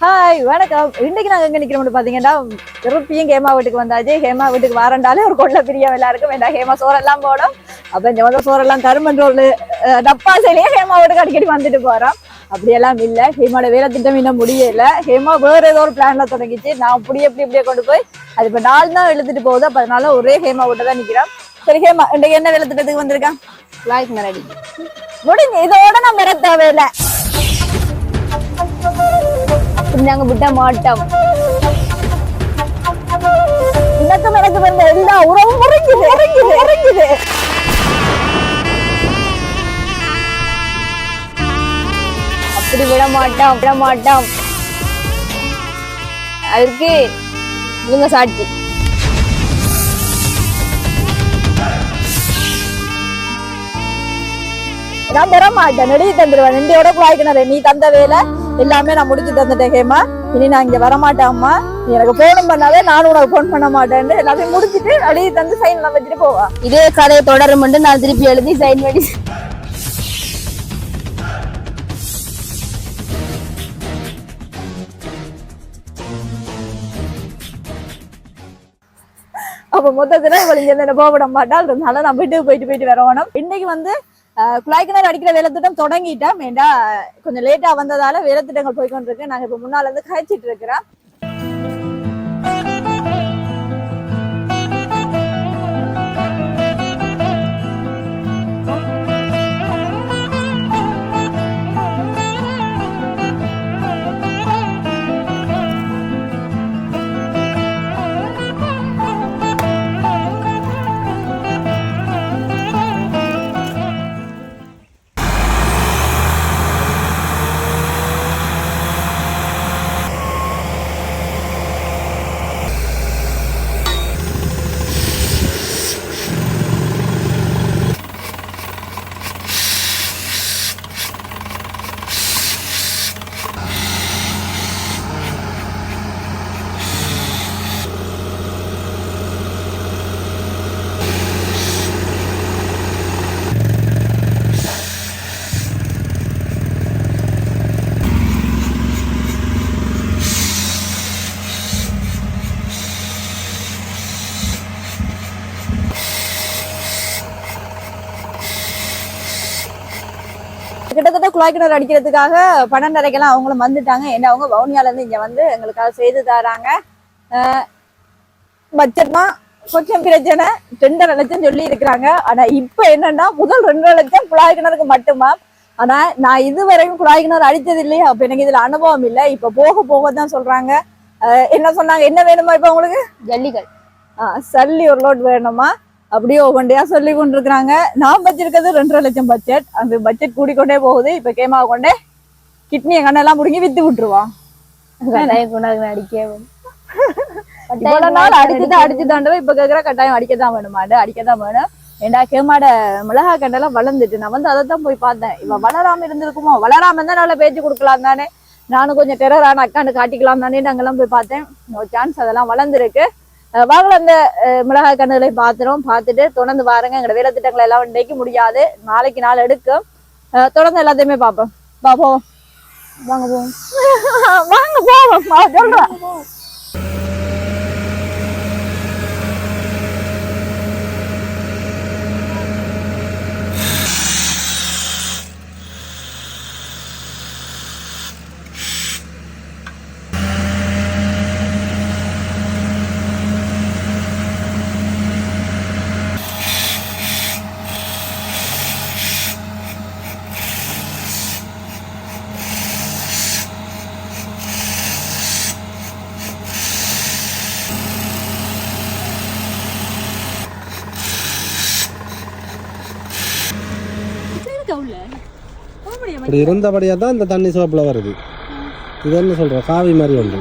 Hi வணக்கம். இன்னைக்கு நாங்க எங்க நிக்கிறோம்னு பாத்தீங்கன்னா திருப்பியும் ஹேமா வீட்டுக்கு வந்தாச்சு. ஹேமா வீட்டுக்கு வாரண்டாலே ஒரு கொள்ள பிரியம் எல்லாருக்கும் வேண்டாம். ஹேமா சோறெல்லாம் போடும். அப்ப இந்த வந்து சோறெல்லாம் கருமன்ற ஒரு அஹ், டப்பா செய்யலையே ஹேமா வீட்டுக்கு அடிக்கடி வந்துட்டு போறோம் அப்படியெல்லாம் இல்ல. ஹேமாவோட வேலை திட்டம் இன்னும் முடியல. ஹேமா வேற ஏதோ ஒரு பிளான்ல தொடங்கிச்சு. நான் அப்படி எப்படி இப்படியே கொண்டு போய் அது இப்ப நாலு தான் எழுத்துட்டு போகுது. அப்ப அதனால ஒரே ஹேமா வீட்டை தான் நிக்கிறோம். சரி ஹேமா இன்னைக்கு என்ன வேலை திட்டத்துக்கு வந்திருக்கான்? லாய்க்கு மரடி முடிஞ்சு. இதோட நான் வர தேவையில்லை நாங்க விட மாட்டோம். எனக்கும் எனக்கு வந்த எல்லா உறவும் முறைங்குது முறைங்குது முறைங்குது அப்படி விட மாட்டோம் விட மாட்டோம். அதுக்கு இவங்க சாட்சி. நான் தர மாட்டேன் நெடி தந்துடுவேன் நெண்டியோட குழாய்க்கிணறு. நீ தந்த வேலை? எல்லாமே நான் முடிச்சு தந்துட்டேன் ஹேமா. இனி நான் இங்க வரமாட்டேன் அம்மா. நீ எனக்கு போனும் பண்ணாதே நானும் உனக்கு போன் பண்ண மாட்டேன்னு எல்லாத்தையும் முடிச்சிட்டு எழுதி தந்து சைன் எல்லாம் வச்சுட்டு போவா. இதே கதையை தொடரும் நான் திருப்பி எழுதி சைன் பண்ணி அப்ப மொத்தத்துல இவள் இங்க இருந்து போக விட மாட்டாள். அதனால நான் வீட்டுக்கு போயிட்டு போயிட்டு வரணும் இன்னைக்கு வந்து குழாய்க்கு குழாய்க்கிணறு அடிக்கிற வேலை திட்டம் தொடங்கிட்டோம். ஏண்டா கொஞ்சம் லேட்டா வந்ததால வேலை திட்டங்கள் போய்கொண்டிருக்கு நாங்க இப்ப முன்னால இருந்து கழிச்சிட்டு இருக்கிறோம். குழாய் கிணறு அடிக்கிறதுக்காக பன்னெண்டரைக்கெல்லாம் அவங்களும் வந்துட்டாங்க. ஏன்னா அவங்க வவுனியால இருந்து இங்க வந்து எங்களுக்காக செய்து தராங்க. பட்ஜெட்மா கொஞ்சம் பிரச்சனை. ரெண்டரை லட்சம் சொல்லி இருக்கிறாங்க. ஆனா இப்ப என்னன்னா முதல் ரெண்டரை லட்சம் குழாய் கிணறுக்கு மட்டுமா ஆனா நான் இதுவரைக்கும் குழாய் கிணறு அடிச்சது இல்லையா? அப்ப எனக்கு இதுல அனுபவம் இல்லை. இப்ப போக போக தான் சொல்றாங்க. என்ன சொன்னாங்க? என்ன வேணுமா இப்ப உங்களுக்கு? ஜல்லிகள் ஆ, சல்லி ஒரு லோட் வேணுமா? அப்படியே ஒவ்வொன்றையா சொல்லி கொண்டிருக்கிறாங்க. நான் வச்சிருக்கிறது ரெண்டரை லட்சம் பட்ஜெட் அந்த பட்ஜெட் கூடிக்கொண்டே போகுது. இப்ப கேமாவை கொண்டே கிட்னியை கண்ணெல்லாம் பிடுங்கி வித்து விட்டுருவான் இவ்வளவு நாள் அடிச்சுட்டு அடிச்சுதாண்டவே இப்ப கேக்குற கட்டாயம் அடிக்கத்தான் வேணுமாண்டு அடிக்கத்தான் வேணும். ஏண்டா கேமாட மிளகா கண்டெல்லாம் வளர்ந்துட்டு நான் வந்து அதை தான் போய் பார்த்தேன். இவ வளராம இருந்திருக்குமோ? வளராம இருந்தா நல்ல பேச்சு கொடுக்கலாம் தானே. நானும் கொஞ்சம் டெரரான அக்காண்டு காட்டிக்கலாம் தானே அங்கெல்லாம் போய் பார்த்தேன். நோ சான்ஸ் அதெல்லாம் வளர்ந்துருக்கு. வாங்கல அந்த மிளகாய் கண்ணுகளை பார்த்துறோம் பார்த்துட்டு தொடர்ந்து பாருங்க எங்களோட வேலை திட்டங்களை எல்லாம் இன்னைக்கு முடியாது. நாளைக்கு நாள் எடுக்கும். அஹ், தொடர்ந்து எல்லாத்தையுமே பார்ப்போம். பார்ப்போம் வாங்க போவோம். வாங்க போவோம். சொல்றேன் இப்படி இருந்தபடியாக தான் இந்த தண்ணி சோப்பில் வருது. இது என்ன சொல்கிற காவி மாதிரி ஒன்று.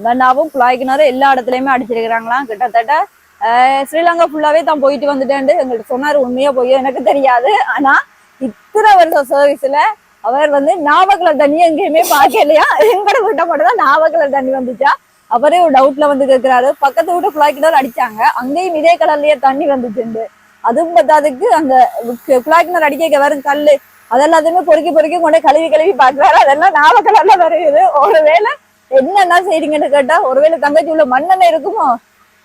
அந்த குழாய் கிணறு எல்லா இடத்துலயுமே அடிச்சிருக்கிறாங்களாம். கிட்டத்தட்ட ஆஹ் ஸ்ரீலங்கா ஃபுல்லாவே தான் போயிட்டு வந்துட்டேன் எங்கள்கிட்ட சொன்னாரு. உண்மையா போய் எனக்கு தெரியாது. ஆனா இத்தனை வருஷம் சர்வீஸ்ல அவர் வந்து நாவக்கலர் தண்ணி எங்கேயுமே பார்க்கலையா? எங்கட வீட்டை மட்டும் தான் நாவக்கலர் தண்ணி வந்துச்சா? அவரே ஒரு டவுட்ல வந்து கேட்கிறாரு பக்கத்து வீட்டு குழாய் கிணறு அடிச்சாங்க. அங்கேயும் இதே கலர்லயே தண்ணி வந்துச்சுண்டு அதுவும் பத்தாதுக்கு அந்த குழாய் கிணறு அடிக்க வரும் கல்லு. அதெல்லாத்தையுமே பொறுக்கி பொறுக்கி கொண்டு கழுவி கழுவி பாக்குறாரு அதெல்லாம் நாவக்கலர்ல கலர்ல வருது. ஒருவேளை என்னென்ன செய்றீங்கன்னு கேட்டா ஒருவேளை தங்கச்சி உள்ள மண்ணெண்ணெய் இருக்குமோ?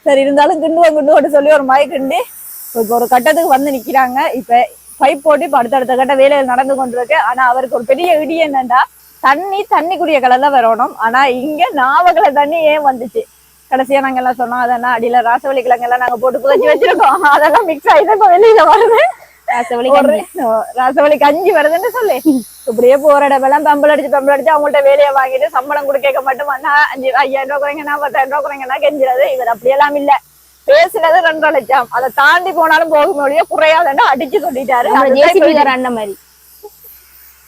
சரி இருந்தாலும் கிண்டுவோம் கிண்டுவோம் சொல்லி ஒரு மாய் கிண்டி ஒரு கட்டத்துக்கு வந்து நிக்கிறாங்க. இப்ப பைப் போட்டு இப்ப அடுத்தடுத்த கட்ட வேலைகள் நடந்து கொண்டிருக்கு. ஆனா அவருக்கு ஒரு பெரிய இடி என்னன்னா தண்ணி தண்ணிக்குரிய கலர்ல வரணும். ஆனா இங்க நாவகல தண்ணி ஏன் வந்துச்சு? கடைசியா நாங்க எல்லாம் சொன்னோம் அதெல்லாம் அடியில ராசவள்ளி கிழங்கு எல்லாம் நாங்க போட்டு புதைச்சி வச்சிருக்கோம். அதெல்லாம் மிக்ஸ் ஆகி தான் இப்ப வெளியில வருது. ராசவழி கஞ்சி வருதுன்னு சொல்லு. இப்படியே போற இடமெல்லாம் பம்பல் அடிச்சு பம்பல் அடிச்சு அவங்கள்ட்ட வேலையை வாங்கிட்டு சம்பளம் கொடுக்க மட்டும் வந்தா அஞ்சு ஐயாயிரம் ரூபாய் குறைங்கண்ணா பத்தாயிரம் ரூபாய் குறைங்கண்ணா கெஞ்சிறது இவர் அப்படியெல்லாம் இல்ல. பேசுனது ரெண்டரை லட்சம். அதை தாண்டி போனாலும் போக முடியும் குறையாதுன்னு அடிச்சு சொல்லிட்டாரு. அண்ணன் மாதிரி.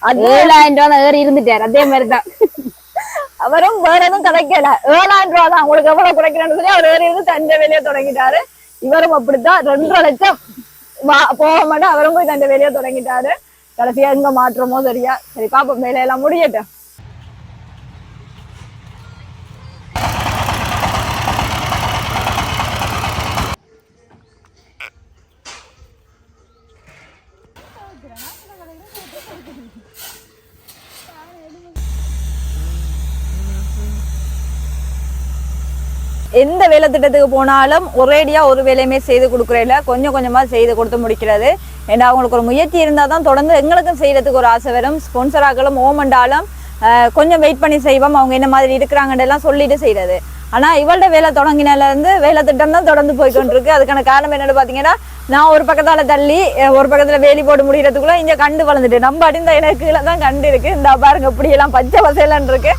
அது ஏழாயிரம் ரூபாய் ஏறி இருந்துட்டாரு. அதே மாதிரி தான் அவரும் வேற எதுவும் கிடைக்கல. ஏழாயிரம் ரூபா தான். உங்களுக்கு எவ்வளவு குறைக்கிறேன்னு சொல்லி அவர் வேற எதுவும் தஞ்ச வேலையை தொடங்கிட்டாரு. இவரும் அப்படித்தான். ரெண்டரை லட்சம். போக மாட்டேன். அவரும் போய் தன் வேலையை தொடங்கிட்டாரு. கடைசியா எங்க மாற்றமோ சரியா? சரி பாப்போம். வேலையெல்லாம் முடியட்டும். எந்த வேலை திட்டத்துக்கு போனாலும் ஒரேடியா ஒரு வேலையுமே செய்து கொடுக்குறதில்ல. கொஞ்சம் கொஞ்சமா செய்து கொடுத்து முடிக்கிறது. ஏன்னா அவங்களுக்கு ஒரு முயற்சி இருந்தால் தான் தொடர்ந்து எங்களுக்கும் செய்யறதுக்கு ஒரு ஆசை வரும். ஸ்பான்சராக்களும் ஓமண்டாலும் கொஞ்சம் வெயிட் பண்ணி செய்வோம். அவங்க என்ன மாதிரி இருக்கிறாங்கன்றெல்லாம் சொல்லிட்டு செய்யறது. ஆனா இவள்ட வேலை தொடங்கினதுலேருந்து வேலை திட்டம் தான் தொடர்ந்து போய்க்கொண்டிருக்கு அதுக்கான காரணம் என்னன்னு பாத்தீங்கன்னா நான் ஒரு பக்கத்தால தள்ளி ஒரு பக்கத்துல வேலி போட்டு முடிகிறதுக்குள்ள இங்க கண்டு வளர்ந்துட்டு நம்ம அடிந்த எனக்கு கீழே தான் கண்டு இருக்கு. இந்த பாருங்க இப்படி எல்லாம் பச்சை பசேலன்னு இருக்கு.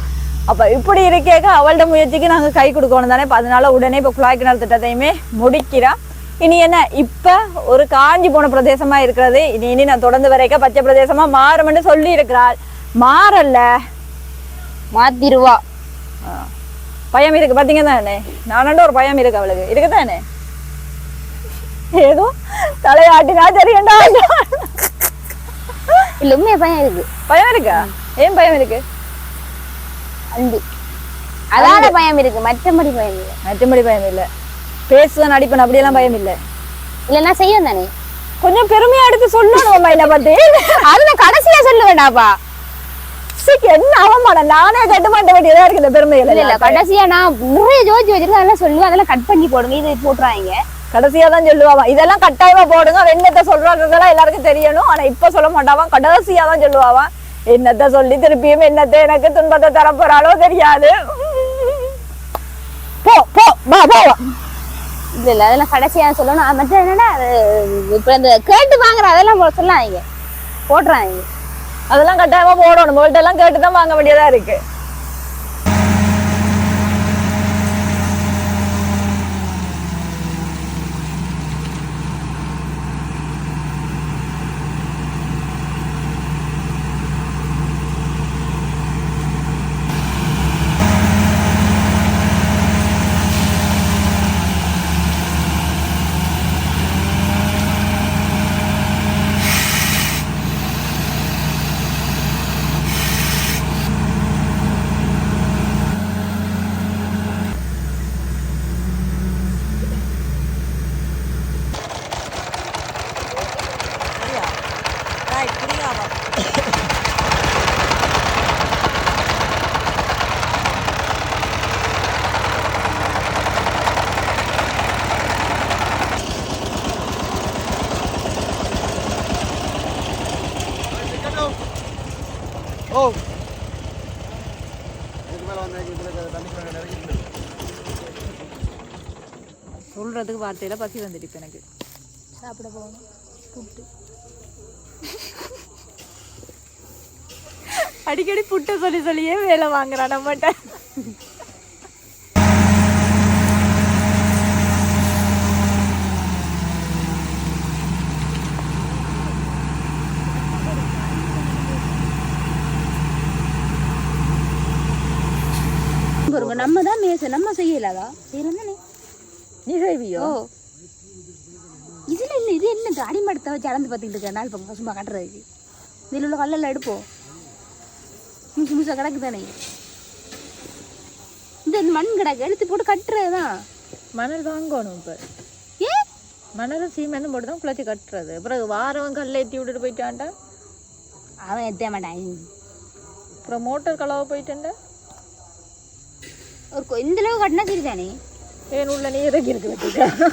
அப்ப இப்படி இருக்கேக்க அவள்ட முயற்சிக்கு நாங்க கை கொடுக்கணும் தானே. இப்ப அதனால உடனே இப்ப குழாய் கிணறு திட்டத்தையுமே முடிக்கிறோம். இனி என்ன? இப்ப ஒரு காஞ்சி போன பிரதேசமா இருக்கிறது. இனி இனி நான் தொடர்ந்து வரைக்க பச்சை பிரதேசமா மாறும்னு சொல்லி இருக்கிறாள். மாறல. மாத்திருவா. பயம் இருக்கு. பாத்தீங்க தானே நானாண்ட ஒரு பயம் இருக்கு அவளுக்கு. இருக்குதானே? ஏதோ தலையாட்டினா சரியண்டா இல்ல உண்மையா பையன் இருக்கு. பயம் இருக்கா? ஏன் பயம் இருக்கு? அன்பு அதான பயம் இருக்கு மற்றபடி பயம் இல்லை. மற்றபடி பயம் இல்ல. பேசுவேன் நடிப்பேன் அப்படியெல்லாம் பயம் இல்ல. இல்லைன்னா செய்யும் தானே. கொஞ்சம் பெருமையா எடுத்து சொல்லணும் அம்மா என்னை பத்தி அது நான் கடைசியா சொல்லுவேன்டாப்பா சிக்கு, என்ன அவமானம்? நானே கட்ட மாட்ட வேண்டியதா இருக்கு இந்த பெருமையில இல்ல இல்ல கடைசியா நான் நிறைய ஜோதிச்சு வச்சிருக்கேன் அதெல்லாம் சொல்லுவேன் அதெல்லாம் கட் பண்ணி போடுங்க இது போட்டுறாங்க கடைசியா தான் சொல்லுவாங்க இதெல்லாம் கட்டாயமா போடுங்க என்னத்த சொல்றாங்கிறதெல்லாம் எல்லாருக்கும் தெரியணும் ஆனா இப்ப சொல்ல மாட்டாவான் கடைசியா தான் சொல்லுவான் என்னத்த சொல்லி திருப்பியும் என்னத்த எனக்கு துன்பத்தை தரப்போறாளோ தெரியாது. போ போ வா போ. இல்ல இல்ல அதெல்லாம் கடைசியா சொல்லணும். அது மற்ற என்னன்னா இப்ப இந்த கேட்டு வாங்குற அதெல்லாம் போ- சொல்லாதீங்க. போட்டுறாங்க அதெல்லாம் கட்டாயமா போடணும். உங்கள்ட்ட எல்லாம் கேட்டுதான் வாங்க வேண்டியதா இருக்கு ஓ சொல்றதுக்கு வார்த்தையில பசி வந்துட்டு இப்ப எனக்கு. சாப்பிட போகணும். புட்டு. அடிக்கடி புட்டை சொல்லி சொல்லியே வேலை வாங்குறான் நம்மகிட்ட. நம்ம தான் மேச நம்ம செய்யலாதா? செய்யறதானே நீ செய்வியோ இதுல இல்ல இது என்ன அடிமடத்தை வச்சு அளந்து பார்த்துக்கிட்டு இருக்க? நாள் பக்கம் சும்மா கட்டுறதுக்கு இதில் உள்ள கல்லெல்லாம் எடுப்போம் முசு முசா கிடக்கு தானே. இந்த மண் கிடக்கு எடுத்து போட்டு கட்டுறது தான். மணல் வாங்கணும் இப்ப. ஏ? மணலும் சீமெந்தும் போட்டு தான் குளச்சி கட்டுறது. பிறகு வாரவன் கல்ல ஏற்றி விட்டுட்டு போயிட்டான்டா? அவன் எத்த மாட்டான். அப்புறம் மோட்டார் கலவை போயிட்டேன்டா? ஒரு இந்த அளவு கட்டினா சரி தானே. ஏன் உள்ள நீ இறக்கி இருக்கு வச்சுக்க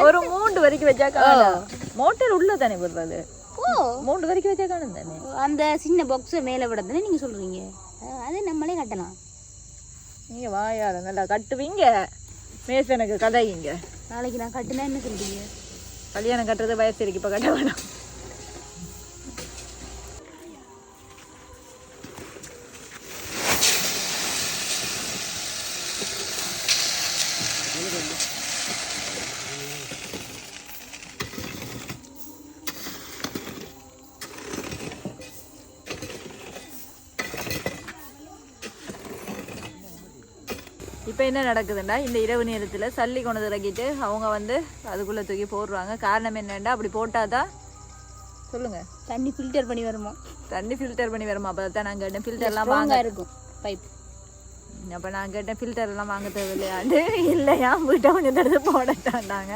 ஒரு மூன்று வரைக்கும் வச்சா காணும். மோட்டார் உள்ள தானே விடுறது? ஓ. மூன்று வரைக்கும் வச்சா காணும் தானே? அந்த சின்ன பாக்ஸை மேலே விடதுன்னு நீங்க சொல்றீங்க. அஹ் அது நம்மளே கட்டலாம். நீங்க வாயால நல்லா கட்டுவீங்க. மேசனுக்கு கதைங்க. நாளைக்கு நான் கட்டுனா என்ன சொல்றீங்க? கல்யாணம் கட்டுறது வயசு இருக்கு இப்ப கட்ட வேணாம். என்ன நடக்குதுன்னா இந்த இரவு நேரத்தில் சல்லி கொண்டு இறக்கிட்டு அவங்க வந்து அதுக்குள்ளே தூக்கி போடுறாங்க. காரணம் என்னன்னா அப்படி போட்டாதான் சொல்லுங்க. தண்ணி ஃபில்டர் பண்ணி வருமா? தண்ணி ஃபில்டர் பண்ணி வருமா? அப்போ தான் நான் கேட்டேன். ஃபில்டர்லாம் வாங்க இருக்கும் பைப் அப்போ நான் கேட்டேன் ஃபில்டர் எல்லாம் வாங்க தேவையில்லையாண்டு இல்லையா வீட்டை கொஞ்சம் தடுத்து போடட்டாண்டாங்க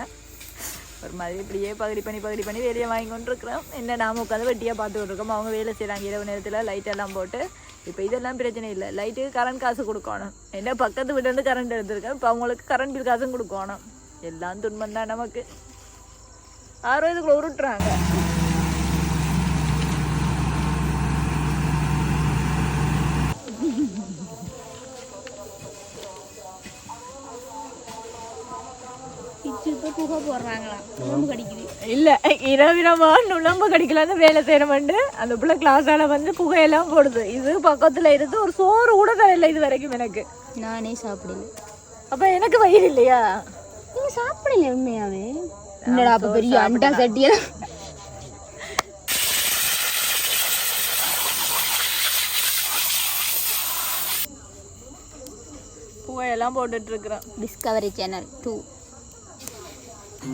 ஒரு மாதிரி இப்படியே பகுதி பண்ணி பகுதி பண்ணி வேலையை வாங்கி கொண்டு இருக்கிறோம் என்ன நாம உட்காந்து வெட்டியாக பார்த்துக்கிட்டு இருக்கோம். அவங்க வேலை செய்கிறாங்க இரவு நேரத்தில் லைட் எல்லாம் போட்டு இப்போ இதெல்லாம் பிரச்சனை இல்லை. லைட்டுக்கு கரண்ட் காசு கொடுக்கணும். என்ன பக்கத்து வீட்டிலேருந்து கரண்ட் எடுத்திருக்கேன் இப்போ அவங்களுக்கு கரண்ட் பில் காசும் கொடுக்கணும். எல்லாம் துன்பம் தான் நமக்கு. ஆறு வயதுக்குள்ள உருட்டுறாங்க. இல்லை இரவிரமா நுழம்பு கடிக்கலான்னு வேலை செய்யறவண்டு அந்த பிள்ளை கிளாஸால வந்து புகையெல்லாம் போடுது. இது பக்கத்துல இருந்து ஒரு சோறு கூட தரல இது வரைக்கும் எனக்கு. நானே சாப்பிடல. அப்ப எனக்கு வயிறு இல்லையா? நீங்க சாப்பிடல உண்மையாவே? என்னடா அப்ப பெரிய அண்டா சட்டியா? புகையெல்லாம் போட்டுட்டு இருக்கிறேன். டிஸ்கவரி சேனல் டூ இந்த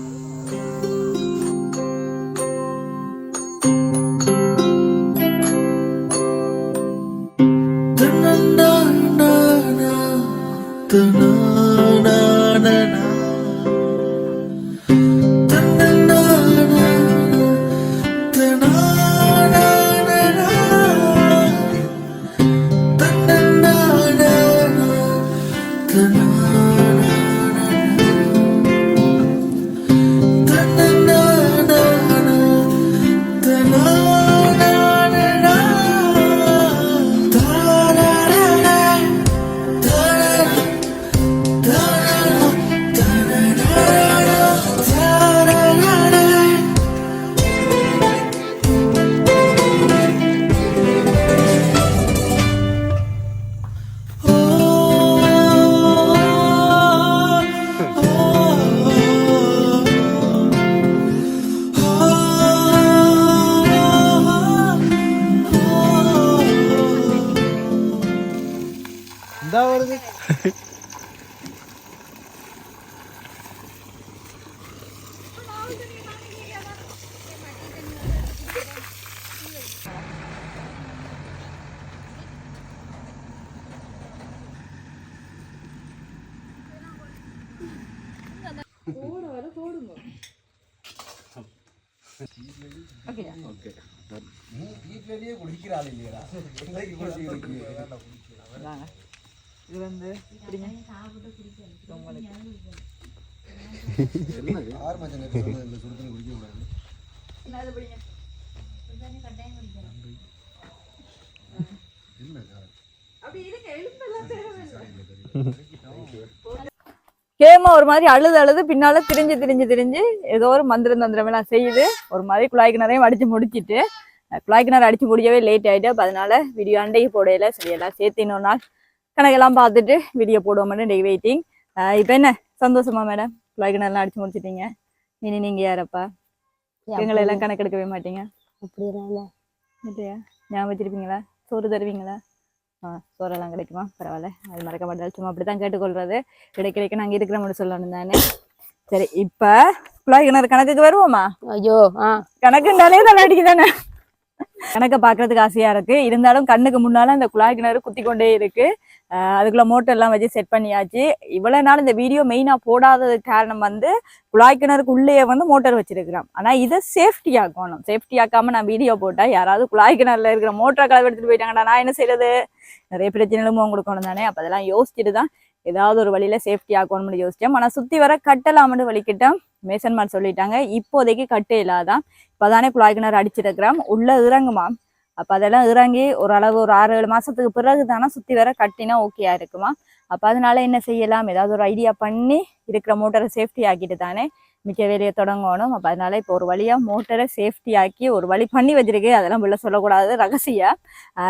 குடிக்க கேமா ஒரு மாதிரி அழுது அழுது பின்னால திரிஞ்சு திரிஞ்சு திரிஞ்சு ஏதோ ஒரு மந்திரம் தந்திரம் எல்லாம் செய்யுது. ஒரு மாதிரி குழாய்க்கு நிறைய அடிச்சு முடிச்சிட்டு அஹ் குழாய் கிணறு அடிச்சு முடியவே லேட் ஆயிட்டு அப்ப அதனால வீடியோ அண்டைக்கு போடையில சரி எல்லாம் சேர்த்து இன்னொரு நாள் கணக்கெல்லாம் பார்த்துட்டு வீடியோ போடுவோம் டே வெயிட்டிங் இப்போ என்ன? சந்தோஷமா மேடம் குழாய் கிணறுலாம் அடிச்சு முடிச்சிட்டீங்க. இனி நீங்க யாரப்பா? எங்களை எல்லாம் கணக்கெடுக்கவே மாட்டீங்க. அப்படியா? இல்லையா ஞாபகம் வச்சிருப்பீங்களா? சோறு தருவீங்களா? ஆ சோறெல்லாம் கிடைக்குமா? பரவாயில்ல. அது மறக்க மாட்டேன் சும்மா அப்படி தான் கேட்டுக்கொள்றது கிடைக்க நாங்கள் இருக்கிறோம்னு சொல்லணும் தானே. சரி இப்போ குழாய் கிணறு கணக்குக்கு வருவோமா? ஐயோ ஆ. கணக்குண்டாலே தலை அடிக்குதானே? கணக்கை பார்க்கறதுக்கு ஆசையாக இருக்கு. இருந்தாலும் கண்ணுக்கு முன்னால அந்த குழாய் கிணறு குத்தி கொண்டே இருக்கு. அதுக்குள்ளே அதுக்குள்ள மோட்டர் எல்லாம் வச்சு செட் பண்ணியாச்சு. இவ்வளோ நாள் இந்த வீடியோ மெயினா போடாதது காரணம் வந்து குழாய் கிணறுக்கு வந்து மோட்டர் வச்சிருக்கிறோம் ஆனா இதை சேஃப்டி ஆக்கணும். சேஃப்டி ஆக்காம நான் வீடியோ போட்டால் யாராவது குழாய் கிணறுல இருக்கிற மோட்டரை கலவை எடுத்துட்டு போயிட்டாங்கடா நான் என்ன செய்யறது நிறைய பிரச்சனைகளும் உங்களுக்கு கொடுக்கணும் தானே? அப்போ அதெல்லாம் யோசிச்சுட்டு தான் ஏதாவது ஒரு வழியில சேஃப்டி ஆக்கணும்னு யோசிச்சேன். ஆனால் சுற்றி வர கட்டலாம்னு வலிக்கிட்டோம் மேசன்மார் சொல்லிட்டாங்க. இப்போதைக்கு கட்டு இல்லாதான் இப்பதானே குழாய் கிணறு அடிச்சிருக்கிறோம். உள்ளே இறங்குமா? அப்போ அதெல்லாம் இறங்கி ஓரளவு ஒரு ஆறு ஏழு மாதத்துக்கு பிறகு தானே சுற்றி வர கட்டினா ஓகேயா இருக்குமா? அப்போ அதனால என்ன செய்யலாம்? ஏதாவது ஒரு ஐடியா பண்ணி இருக்கிற மோட்டரை சேஃப்டி ஆக்கிட்டு தானே மிக்க வேலையை தொடங்கணும். அப்போ அதனால இப்போ ஒரு வழியாக மோட்டரை சேஃப்டி ஆக்கி ஒரு வழி பண்ணி வச்சிருக்கேன். அதெல்லாம் உள்ள சொல்லக்கூடாது ரகசியம்.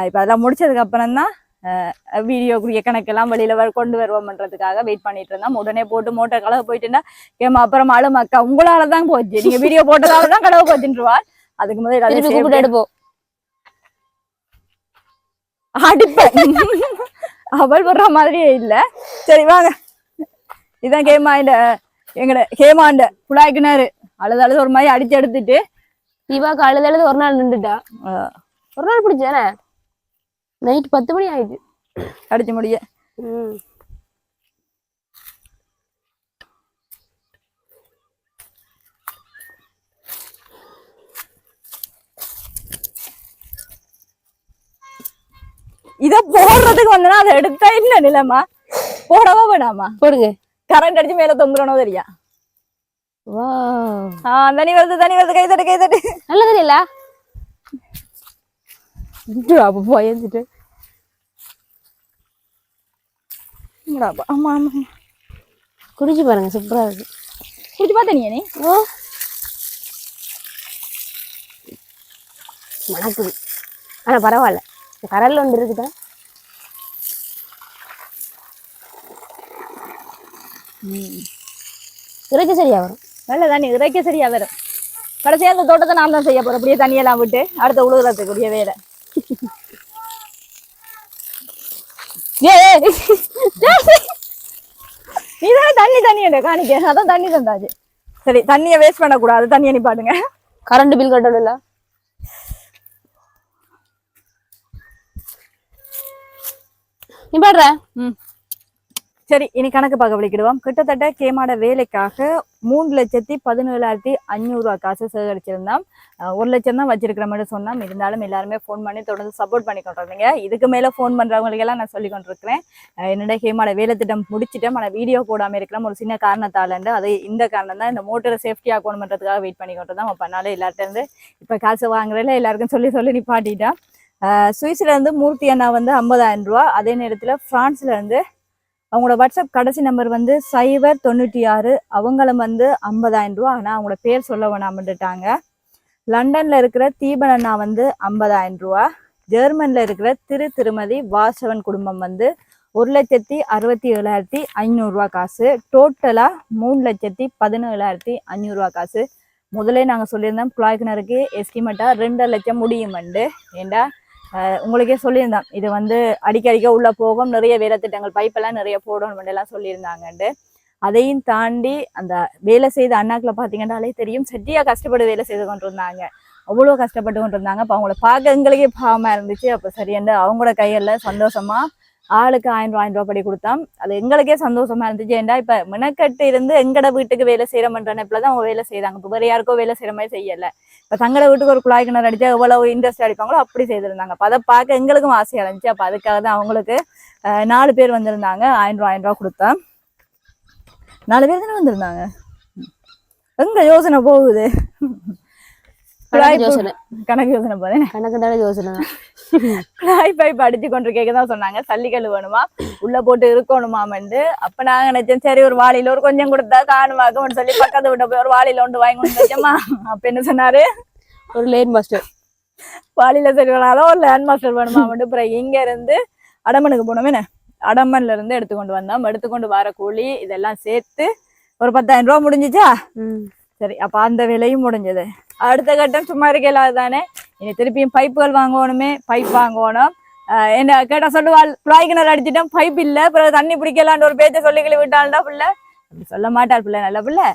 இப்போ அதெல்லாம் முடிச்சதுக்கு அப்புறம் தான் வீடியோக்குரிய கணக்கெல்லாம் வெளியில வர கொண்டு வருவோம்ன்றதுக்காக வெயிட் பண்ணிட்டு இருந்தோம். உடனே போட்டு மோட்டர் கலவை போயிட்டுன்னா ஏமா அப்புறம் அழும் அக்கா உங்களால தான் போச்சு. நீங்க வீடியோ போட்டதால தான் கலவை அதுக்கு முதல்ல எடுப்போம் அடிப்பேன் அவள் வர்ற மாதிரியே இல்ல. சரி வாங்க. இதான் கேமாண்ட எங்கட ஹேமாண்ட குழாய் கிணறு அழுது அழுது ஒரு மாதிரி அடிச்சு எடுத்துட்டு. தீபாவுக்கு அழுது அழுது ஒரு நாள் நின்றுட்டா. ஒரு நாள் பிடிச்சானே நைட் பத்து மணி ஆயிடுச்சு. அடிச்சு முடிய. இத போடுறதுக்கு வந்தனா அதை எடுத்தா இல்ல நிலைமா போடவா வேணாமா போடுங்க. கரண்ட் அடிச்சு மேல தொங்குறனோ தெரியா? வா ஆஹ் தண்ணி வருது தண்ணி வருது கை தட்டு கை தட்டு. நல்லது இல்ல அப்ப போயிருந்துட்டு இங்கடாப்பா. ஆமா ஆமா. குடிச்சு பாருங்க சூப்பரா இருக்கு. குடிச்சு பார்த்தா நீ? ஓ. மணக்குது. ஆனா பரவாயில்ல. கடல்ல ஒன்று இருக்குதா? இறைச்சி சரியா வரும்? நல்ல தண்ணி இறைக்க சரியா வரும். கடைசியா அந்த தோட்டத்தை நான் தான் செய்ய போறேன். அப்படியே தண்ணியெல்லாம் விட்டு அடுத்த உழுகுறதுக்குரிய வேலை. நீதான் தண்ணி தண்ணி காணிக்க. அதான் தண்ணி தந்தாச்சு. சரி தண்ணியை வேஸ்ட் பண்ணக்கூடாது. தண்ணியை நிப்பாட்டுங்க கரண்ட் பில் கட்டணும்ல நீ பாடுற? ம். சரி இனி கணக்கு பார்க்க விளக்கிடுவோம் கிட்டத்தட்ட கேமாட வேலைக்காக மூணு லட்சத்தி பதினேழாயிரத்தி அஞ்சூறுரூவா காசு சேகரிச்சிருந்தோம் ஒரு லட்சம் தான் வச்சிருக்கிற மாதிரி சொன்னோம். இருந்தாலும் எல்லாருமே ஃபோன் பண்ணி தொடர்ந்து சப்போர்ட் பண்ணி கொண்டிருந்தீங்க. இதுக்கு மேலே ஃபோன் பண்ணுறவங்களுக்கெல்லாம் நான் சொல்லி கொண்டிருக்கிறேன். என்னோட ஹேமாட வேலை திட்டம் முடிச்சிட்டேன் ஆனால் வீடியோ போடாமல் இருக்கிறோம் ஒரு சின்ன காரணத்தாலேருந்து அது இந்த காரணம் தான். இந்த மோட்டரை சேஃப்டி பண்ணுறதுக்காக வெயிட் பண்ணி கொண்டிருந்தோம். அப்போ அதனால எல்லார்ட்டேருந்து இப்போ காசு வாங்குறதுல எல்லாருக்கும் சொல்லி சொல்லி நிப்பாட்டிட்டேன் சுவிஸ்லேருந்து இருந்து மூர்த்தி அண்ணா வந்து ஐம்பதாயிரம் ரூபா அதே நேரத்தில் ஃப்ரான்ஸ்லேருந்து அவங்களோட வாட்ஸ்அப் கடைசி நம்பர் வந்து சைபர் தொண்ணூற்றி ஆறு. அவங்களும் வந்து ஐம்பதாயிரம் ரூபா. ஆனால் அவங்களோட பேர் சொல்ல வேணாமட்டுட்டாங்க லண்டனில் இருக்கிற தீபன் அண்ணா வந்து ஐம்பதாயிரம் ரூபா. ஜெர்மனில் இருக்கிற திரு திருமதி வாசவன் குடும்பம் வந்து ஒரு லட்சத்தி அறுபத்தி ஏழாயிரத்தி ஐநூறுரூவா காசு. டோட்டலாக மூணு லட்சத்தி பதினேழாயிரத்தி ஐநூறுரூவா காசு. முதலே நாங்கள் சொல்லியிருந்தோம் குழாய் எஸ்டிமேட்டாக ரெண்டு லட்சம் முடியுமெண்டு ஏண்டா? உங்களுக்கே சொல்லியிருந்தான். இது வந்து அடிக்க அடிக்க போகும் நிறைய வேலை திட்டங்கள் பைப்பெல்லாம் நிறைய போடணும் எல்லாம் சொல்லியிருந்தாங்கன்ட்டு. அதையும் தாண்டி அந்த வேலை செய்த அண்ணாக்களை பார்த்தீங்கன்னாலே தெரியும் செட்டியா கஷ்டப்பட்டு வேலை செய்து கொண்டு இருந்தாங்க அவ்வளோ கஷ்டப்பட்டு கொண்டு இருந்தாங்க அப்போ அவங்கள பார்க்க எங்களுக்கே பாவமாக இருந்துச்சு. அப்போ சரியண்டு அவங்களோட கையில சந்தோஷமா ஆளுக்கு ஆயிரம் ரூபா ஆயிரம் ரூபாய் படி கொடுத்தோம். அது எங்களுக்கே சந்தோஷமா இருந்துச்சு. ஏன்டா இப்ப மினக்கட்டு இருந்து எங்கட வீட்டுக்கு வேலை செய்யறோம்ன்ற நினைப்புல தான் அவங்க வேலை செய்றாங்க. இப்ப வேற யாருக்கோ வேலை செய்யற மாதிரி செய்யல. இப்ப தங்கட வீட்டுக்கு ஒரு குழாய் கிணறு அடிச்சா எவ்வளவு இன்ட்ரெஸ்ட் அடிப்பாங்களோ அப்படி செய்திருந்தாங்க. அப்ப அதை பார்க்க எங்களுக்கும் ஆசையா இருந்துச்சு அப்ப அதுக்காக தான் அவங்களுக்கு அஹ், நாலு பேர் வந்திருந்தாங்க. ஆயிரம் ரூபா ஆயிரம் ரூபாய் கொடுத்தோம். நாலு பேர் தானே வந்திருந்தாங்க? எங்க யோசனை போகுது? கணக்கு யோசனை. கணக்கு யோசனை போதே கணக்கு தானே யோசனை. தான் குழாய் பைப் அடிச்சு கொண்டிருக்க தான் சொன்னாங்க. சல்லிக்கல் வேணுமா உள்ள போட்டு இருக்கணுமாமண்டு அப்ப நாங்க நினைச்சோம் சரி ஒரு வாளியில ஒரு கொஞ்சம் கொடுத்தா காணுமாக்கும்னு சொல்லி பக்கத்து விட்ட போய் ஒரு வாளியில ஒன்று வாங்கி கொண்டு வச்சோமா அப்ப என்ன சொன்னாரு? ஒரு லேன் மாஸ்டர் வாளியில சரி வேணாலும் ஒரு லேண்ட் மாஸ்டர் வேணுமாமண்டு அப்புறம் இங்க இருந்து அடமனுக்கு போனோமே. என்ன? அடமன்ல இருந்து எடுத்துக்கொண்டு வந்தோம். எடுத்துக்கொண்டு வர கூலி இதெல்லாம் சேர்த்து ஒரு பத்தாயிரம் ரூபாய் முடிஞ்சுச்சா? சரி அப்ப அந்த விலையும் முடிஞ்சது. அடுத்த கட்டம் சும்மா இருக்கலாம் தானே இனி திருப்பியும் பைப்புகள் வாங்கணுமே பைப் வாங்கணும். என்ன கேட்டா சொல்லுவாள் குழாய் கிணறு அடிச்சிட்டோம் பைப் இல்ல பிறகு தண்ணி பிடிக்கலான்னு ஒரு பேச்சை சொல்லி கிளி விட்டாள்டா பிள்ளை. அப்படி சொல்ல மாட்டாள் பிள்ளை நல்ல பிள்ளை.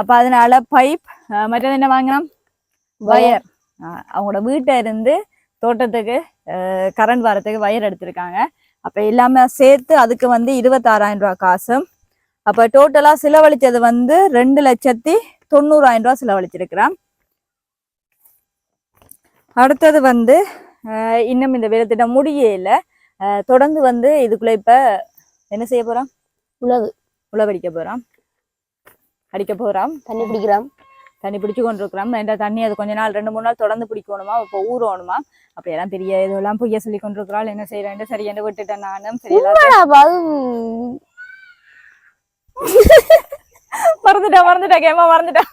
அப்ப அதனால பைப் மற்றது என்ன வாங்கினோம்? வயர் அவங்களோட வீட்டை இருந்து தோட்டத்துக்கு கரண்ட் வரத்துக்கு வயர் எடுத்திருக்காங்க. அப்ப எல்லாமே சேர்த்து அதுக்கு வந்து இருபத்தாறாயிரம் ரூபாய் காசும். அப்ப டோட்டலா செலவழிச்சது வந்து ரெண்டு லட்சத்தி தொண்ணூறாயிரம் ரூபாய் செலவழிச்சிருக்கிறான். அடுத்தது வந்து இன்னும் இந்த வேலை திட்டம் முடியே இல்லை. தொடர்ந்து வந்து இதுக்குள்ள இப்ப என்ன செய்ய போறோம் உழவு உழவடிக்க போறோம் அடிக்க போறோம் தண்ணி பிடிக்கிறோம் தண்ணி பிடிச்சு கொண்டு இருக்கிறோம் ரெண்டா தண்ணி அது கொஞ்ச நாள் ரெண்டு மூணு நாள் தொடர்ந்து பிடிக்கணுமா? இப்போ ஊறணுமா? அப்ப எல்லாம் பெரிய இதெல்லாம் பொய்ய சொல்லி கொண்டு இருக்கிறாள் என்ன செய்யறேன் சரி? என்று விட்டுட்டேன் நானும்? சரி எல்லாத்தையும் மறந்துட்டேன் மறந்துட்டேன் கேமா மறந்துட்டேன்.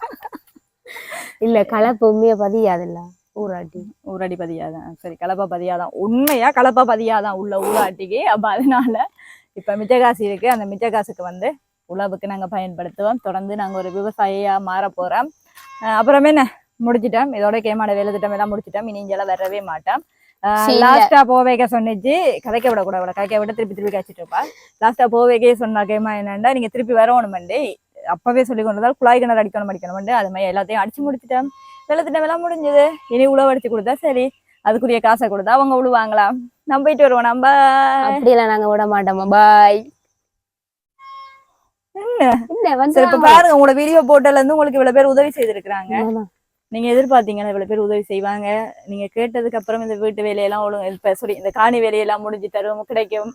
இல்ல கலப்பு உண்மையா பதியாதுல்ல ஊராட்டி. ஊரடி பதியாதான். சரி கலப்பா பதியாதான். உண்மையா கலப்பா பதியாதான் உள்ள ஊராட்டிக்கு. அப்ப அதனால இப்ப மிச்ச காசு இருக்கு. அந்த மிச்ச காசுக்கு வந்து உழவுக்கு நாங்க பயன்படுத்துவோம். தொடர்ந்து நாங்க ஒரு விவசாயியா மாற போறோம் அப்புறமே என்ன? முடிச்சிட்டோம். இதோட கேமாட வேலை திட்டம் எல்லாம் முடிச்சிட்டோம். இனி இங்கெல்லாம் வரவே மாட்டோம். லாஸ்டா போவேக சொன்னிச்சு. கதைக்க விட கதைக்க விட திருப்பி திருப்பி கழிச்சிட்டு இருப்பா. லாஸ்டா போவேகே சொன்னா கேமா என்னண்டா? நீங்க திருப்பி வரணுமெண்டு. அப்பவே சொல்லி கொண்டதால் குழாய் கிணறு அடிக்கணும் அடிக்கணும்ண்டு அது மாதிரி எல்லாத்தையும் அடிச்சு முடிச்சிட்டோம் வேலை திட்டம் எல்லாம் முடிஞ்சது. இனி உழவு அடிச்சு கொடுத்தா சரி. அதுக்குரிய காசை கொடுத்தா அவங்க உழுவாங்களாம். நம்ம போயிட்டு வருவோம். நம்ம அப்படியெல்லாம் நாங்க விட மாட்டோமா. பாய் பாருங்க உங்களோட வீடியோ போட்டோல இருந்து உங்களுக்கு இவ்வளவு பேர் உதவி செய்திருக்கிறாங்க. நீங்க எதிர்பார்த்தீங்களா இவ்வளவு பேர் உதவி செய்வாங்க. நீங்க கேட்டதுக்கு அப்புறம் இந்த வீட்டு வேலையெல்லாம் ஒழுங்கு இப்ப சாரி இந்த காணி வேலையெல்லாம் முடிஞ்சு தரும் கிடைக்கும்.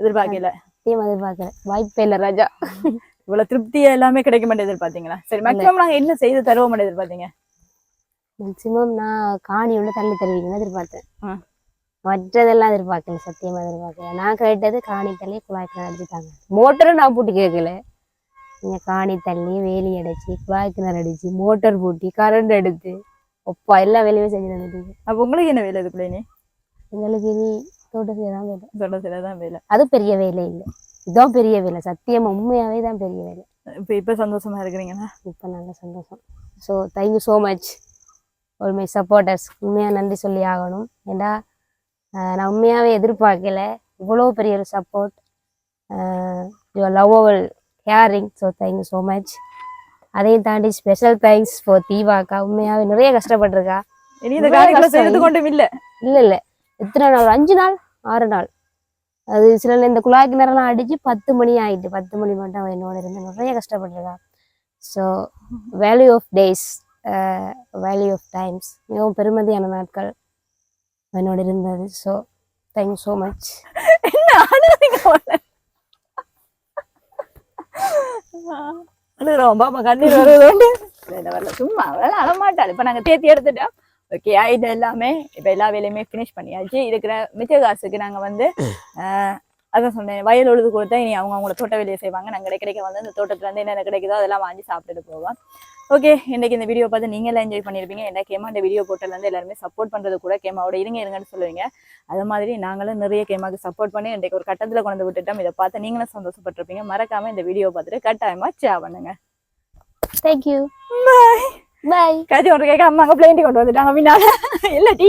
எதிர்பார்க்கல. சத்தியமா எதிர்பார்க்கிறேன் வாய்ப்பே இல்ல ராஜா. இவ்வளவு திருப்தியா எல்லாமே கிடைக்க மாட்டேன் எதிர்பார்த்தீங்களா சரி மேக்ஸிமம் நாங்க என்ன செய்து தருவோம் எதிர்பார்த்தீங்க? மேக்சிமம் நான் காணி உள்ள தள்ளி தருவீங்கன்னு எதிர்பார்த்தேன். மற்றதெல்லாம் எதிர்பார்க்கல சத்தியமா எதிர்பார்க்கல. நான் கேட்டது காணி தள்ளி குழாய் கிணறு அடிச்சுட்டாங்க. மோட்டரும் நான் போட்டு கேட்கல. நீங்க காணி தள்ளி வேலி அடைச்சி குழாய் கிணறு அடிச்சு மோட்டர் பூட்டி கரண்ட் எடுத்து ஒப்பா எல்லா வேலையுமே செஞ்சு தந்துட்டீங்க அப்ப உங்களுக்கு என்ன வேலை இதுக்குள்ள எங்களுக்கு இனி தோட்டத்துல தான் வேலை. சொல்ல சிலதான் வேலை. அது பெரிய வேலை இல்லை. இதுதான் பெரிய வேலை. சத்தியமா உண்மையாவே தான் பெரிய வேலை. இப்ப இப்ப சந்தோஷமா இருக்கிறீங்களா இப்போ நல்ல சந்தோஷம். So thank you so much all my supporters உண்மையாக நன்றி சொல்லி ஆகணும். ஏண்டா நான் உண்மையாகவே எதிர்பார்க்கல. இவ்வளோ பெரிய ஒரு support your lovable caring so thank you so much அதையும் தாண்டி ஸ்பெஷல் தேங்க்ஸ் ஃபார் தீவாக்கா உண்மையாகவே நிறைய கஷ்டப்பட்டிருக்கா. இனி இந்த காரியங்களை கொண்டும் இல்ல. இல்லை இல்லை. எத்தனை நாள்? ஒரு அஞ்சு நாள்? ஆறு நாள்? அது சில இந்த குழாய் கிணறெல்லாம் அடிச்சு பத்து மணி ஆயிட்டு பத்து மணி மட்டும் அவன் என்னோட இருந்து நிறைய கஷ்டப்பட்டிருக்கா so value of days value of times மிகவும் பெருமதியான நாட்கள் என்னோட இருந்தது. ஸோ தேங்க்யூ ஸோ மச் பாப்பா கண்ணீர் வரல சும்மா அழமாட்டாள். இப்ப நாங்க தேத்தி எடுத்துட்டோம். ஓகே ஆயிட்டு எல்லாமே இப்ப எல்லா வேலையுமே ஃபினிஷ் பண்ணியாச்சு. இருக்கிற மிச்ச காசுக்கு நாங்க வந்து அதான் சொன்னேன் வயல் உழுது கொடுத்தா இனி அவங்க அவங்களோட தோட்ட வேலையை செய்வாங்க. நாங்க கிடைக்க வந்து இந்த தோட்டத்துல இருந்து என்னென்ன கிடைக்குதோ அதெல்லாம் வாங்கி சாப்பிட்டுட்டு போவோம். ஓகே இன்னைக்கு இந்த வீடியோ பார்த்து நீங்க எல்லாம் என்ஜாய் பண்ணிருப்பீங்க. என்ன கேமா இந்த வீடியோ போட்டல இருந்து எல்லாருமே சப்போர்ட் பண்றது கூட கேமாவோட இருங்க இருங்கன்னு சொல்லுவீங்க. அது மாதிரி நாங்களும் நிறைய கேமாக்கு சப்போர்ட் பண்ணி இன்றைக்கு ஒரு கட்டத்துல கொண்டு விட்டுட்டோம். இதை பார்த்து நீங்களும் சந்தோஷப்பட்டிருப்பீங்க. மறக்காம இந்த வீடியோ பார்த்துட்டு கட்டாயமா சே பண்ணுங்க. தேங்க்யூ பாய் பாய் காய்ச்சி ஒன்று கேட்க அம்மா அங்கே பிளேண்டி கொண்டு வந்துட்டாங்க பின்னால இல்ல டீ